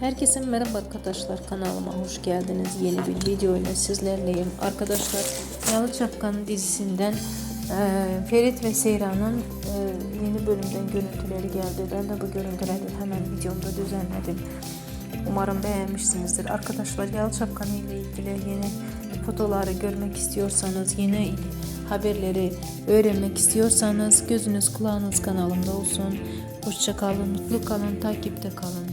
Herkese merhaba arkadaşlar kanalıma hoş geldiniz. Yeni bir video ile sizlerleyim. Arkadaşlar Yalı Çapkan dizisinden e, Ferit ve Seyran'ın e, yeni bölümden görüntüleri geldi. Ben de bu görüntüleri hemen videomda düzenledim. Umarım beğenmişsinizdir. Arkadaşlar Yalı Çapkan ile ilgili yeni fotoları görmek istiyorsanız, yeni haberleri öğrenmek istiyorsanız gözünüz kulağınız kanalımda olsun. Hoşça kalın, mutlu kalın, takipte kalın.